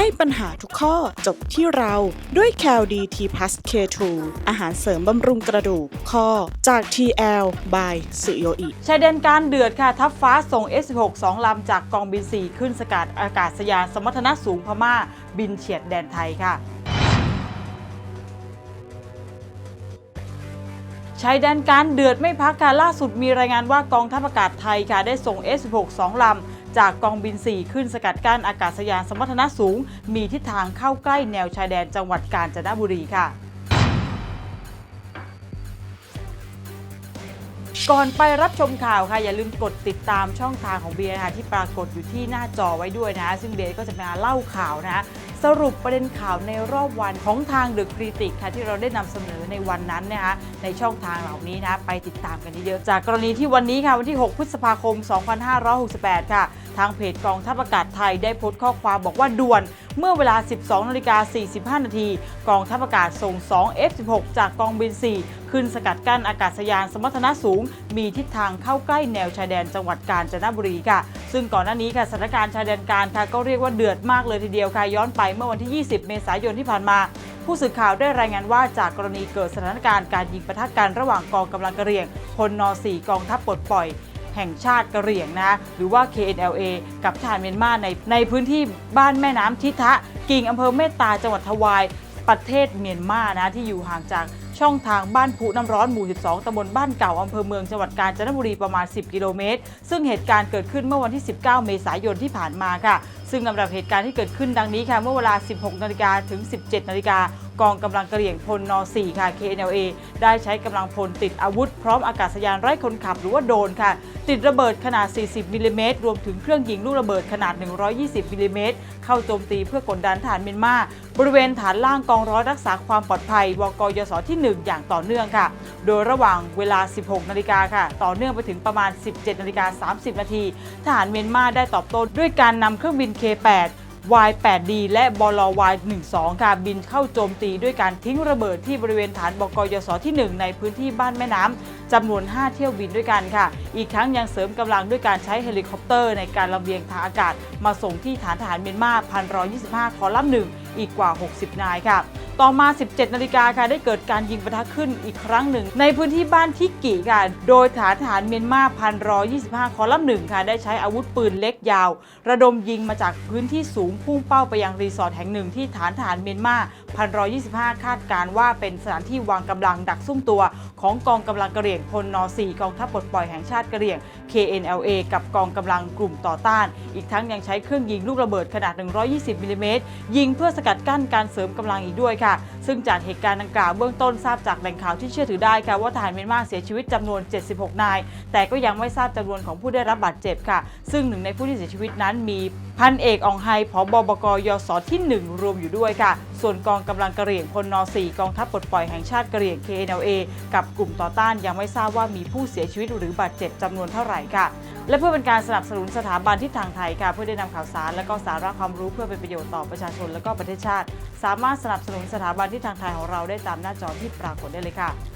ให้ปัญหาทุกข้อจบที่เราด้วย c a l d t p l u s K2 อาหารเสริมบำรุงกระดูกข้อจาก TL by สุโยอิชายแดนการเดือดค่ะ ทัพฟ้าส่ง S16 2 ลำจากกองบิน 4 ขึ้นสกัดอากาศยานสมรรถนะสูงพม่า บินเฉียดแดนไทยค่ะชายแดนการเดือดไม่พักค่ะล่าสุดมีรายงานว่ากองทัพอากาศไทยค่ะได้ส่ง S16 2 ลำ จากกองบิน 4 ขึ้นสกัดกั้นอากาศยานสมรรถนะสูง มีทิศทางเข้าใกล้แนวชายแดนจังหวัดกาญจนบุรีค่ะก่อนไปรับชมข่าวค่ะอย่าลืมกดติดตามช่องทางของเบียร์นะคะที่ปรากฏอยู่ที่หน้าจอไว้ด้วยนะ ซึ่งเบียร์ก็จะมาเล่าข่าวนะ สรุปประเด็นข่าวในรอบวันของทางเดอะคริติกค่ะที่เราได้นำเสนอในวันนั้นนะคะในช่องทางเหล่านี้นะไปติดตามกันเยอะจากกรณีที่วันนี้ค่ะวันที่ 6 พฤษภาคม 2568 ค่ะ ทางเพจกองทัพอากาศไทยได้โพสต์ข้อความบอกว่าด่วนเมื่อเวลา 12นาฬิกา45 นาที กองทัพอากาศส่ง 2 F16 จากกองบิน 4 ขึ้นสกัดกั้นอากาศยานสมรรถนะสูง มีทิศทางเข้าใกล้แนวชายแดนจังหวัดกาญจนบุรีค่ะซึ่งก่อนหน้านี้ค่ะสถานการณ์ชายแดนกลารค่ะก็เรียกว่าเดือดมากเลยทีเดียวค่ะย้อนไปเมื่อวันที่ 20 เมษายนที่ผ่านมาผู้สื่อข่าวได้รายงานว่าจากกรณีเกิดสถานการณ์การยิงปะทะกันระหว่างกองกำลังกระเรียงพลน 4 กองทัพปลดปล่อย แห่งชาติกะเรียงนะหรือว่า KNLA กับทหารเมียนมาในในพื้นที่บ้านแม่น้ำทิทะ กิ่งอำเภอเมตตาจังหวัดทวายประเทศเมียนมานะที่อยู่ห่างจาก ช่องทางบ้านพุน้ำร้อนหมู่ 12ตำบลบ้านเก่าอำเภอเมืองจังหวัดกาญจนบุรีประมาณ 10 กิโลเมตร ซึ่งเหตุการณ์เกิดขึ้นเมื่อวันที่ 19 เมษายนที่ผ่านมาค่ะ ซึ่งลำดับเหตุการณ์ที่เกิดขึ้นดังนี้ค่ะ เมื่อเวลา 16 นาฬิกาถึง 17 นาฬิกา กองกำลังกระเหรี่ยงพลน 4 ค่ะ KNLA ได้ใช้กำลังพลติดอาวุธพร้อมอากาศยานไร้คนขับหรือว่าโดรนค่ะ ติดระเบิดขนาด 40 มิลลิเมตรรวมถึงเครื่องยิงลูกระเบิดขนาด 120 มิลลิเมตรเข้าโจมตีเพื่อกดดันฐานเมียนมาบริเวณฐานล่างกองร้อยรักษาความปลอดภัยวกยศที่ 1 อย่างต่อเนื่องค่ะ โดยระหว่างเวลา 16 นาฬิกาค่ะ ต่อเนื่องไปถึงประมาณ 17 นาฬิกา 30 นาทีทหารเมียนมาได้ตอบโต้ด้วยการนำเครื่องบิน K8 Y8D และบล Y12 ค่ะบินเข้าโจมตีด้วยการทิ้งระเบิดที่บริเวณฐานบกยศที่ 1 ในพื้นที่บ้านแม่น้ำจำนวน 5 เที่ยวบินด้วยกันค่ะ อีกทั้งยังเสริมกำลังด้วยการใช้เฮลิคอปเตอร์ในการลำเลียงทางอากาศ มาส่งที่ฐานทหารเมียนมา1,125คอลัมน์หนึ่งอีกกว่า 60 นายค่ะ ต่อมา 17 นาฬิกาค่ะได้เกิดการยิงปะทะขึ้นอีกครั้งหนึ่ง ในพื้นที่บ้านทิกิค่ะโดยฐานทหารเมียนมา1,125คอลัมน์หนึ่งค่ะได้ใช้อาวุธปืนเล็กยาว ระดมยิงมาจากพื้นที่สูงพุ่งเป้าไปยังรีสอร์ทแห่งหนึ่งที่ฐานทหารเมียนมา 1,125 คาดการว่าเป็นสถานที่วางกำลังดักซุ่มตัว ของกองกำลังกระเหรี่ยงพลน 4 กองทัพปลดปล่อยแห่งชาติกระเหรี่ยง KNLA กับกองกำลังกลุ่มต่อต้าน อีกทั้งยังใช้เครื่องยิงลูกระเบิดขนาด 120มิลลิเมตรยิงเพื่อสกัดกั้นการเสริมกำลังอีกด้วยค่ะ ซึ่งจากเหตุการณ์ดังกล่าวเบื้องต้นทราบจากแหล่งข่าวที่เชื่อถือได้ค่ะว่าทหารเมียนมาเสียชีวิตจำนวน 76 นาย แต่ก็ยังไม่ทราบจำนวนของผู้ได้รับบาดเจ็บค่ะ ซึ่งหนึ่งในผู้ที่เสียชีวิตนั้นมีพันเอกอองไฮผบบบกยศที่ 1 รวมอยู่ด้วยค่ะส่วนกองกำลังกระเหรี่ยงพลน 4 กองทัพปลดปล่อยแห่งชาติกระเหรี่ยง KNLA กับกลุ่มต่อต้านยังไม่ทราบว่ามีผู้เสียชีวิตหรือบาดเจ็บจำนวนเท่าไหร่ค่ะ และเพื่อเป็นการสนับสนุนสถาบันทิศทางไทยค่ะ เพื่อได้นำข่าวสารและก็สาระความรู้เพื่อเป็นประโยชน์ต่อประชาชนและก็ประเทศชาติ สามารถสนับสนุนสถาบันทิศทางไทยของเราได้ตามหน้าจอที่ปรากฏได้เลยค่ะ